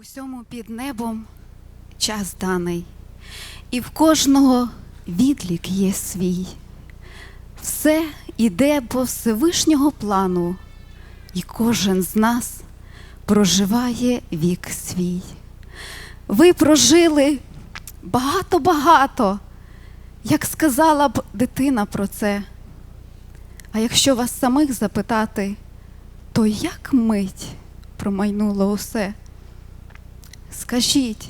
Усьому під небом час даний, і в кожного відлік є свій. Все іде по Всевишнього плану, і кожен з нас проживає вік свій. Ви прожили багато-багато, як сказала б дитина про це. А якщо вас самих запитати, то як мить промайнуло усе? Скажіть,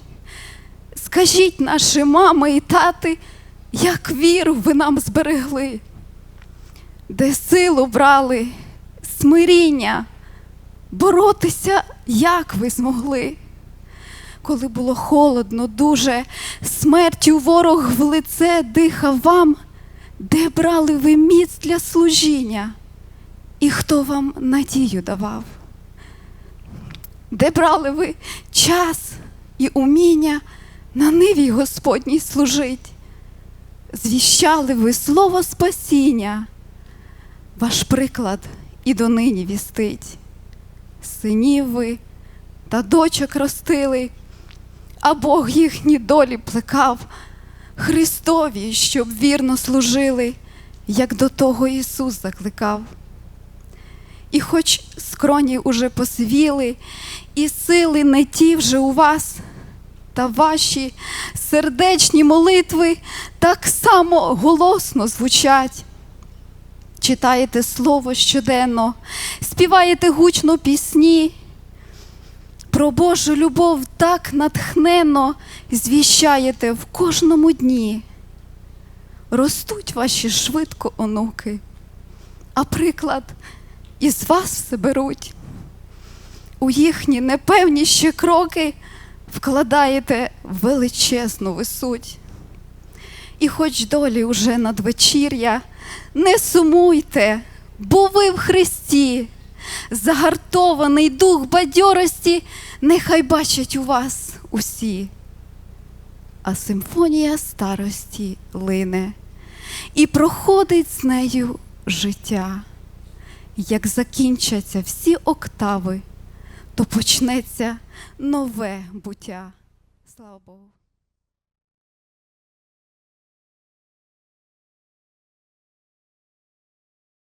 скажіть наші мами і тати, як віру ви нам зберегли, де силу брали, смиріння, боротися, як ви змогли, коли було холодно, дуже, смертю ворог в лице дихав вам, де брали ви міць для служіння, і хто вам надію давав? Де брали ви час і уміння на ниві Господній служить. Звіщали ви слово спасіння, ваш приклад і донині вістить. Синів ви та дочок ростили, а Бог їхні долі плекав, Христові, щоб вірно служили, як до того Ісус закликав. І хоч скроні уже посвіли, і сили не ті вже у вас, та ваші сердечні молитви так само голосно звучать. Читаєте слово щоденно, співаєте гучно пісні. Про Божу любов так натхненно звіщаєте в кожному дні. Ростуть ваші швидко онуки, а приклад із вас все беруть. У їхні непевні ще кроки вкладаєте величезну ви суть. І хоч долі уже надвечір'я, не сумуйте, бо ви в Христі, загартований дух бадьорості, нехай бачать у вас усі. А симфонія старості лине, і проходить з нею життя. Як закінчаться всі октави, то почнеться нове буття. Слава Богу.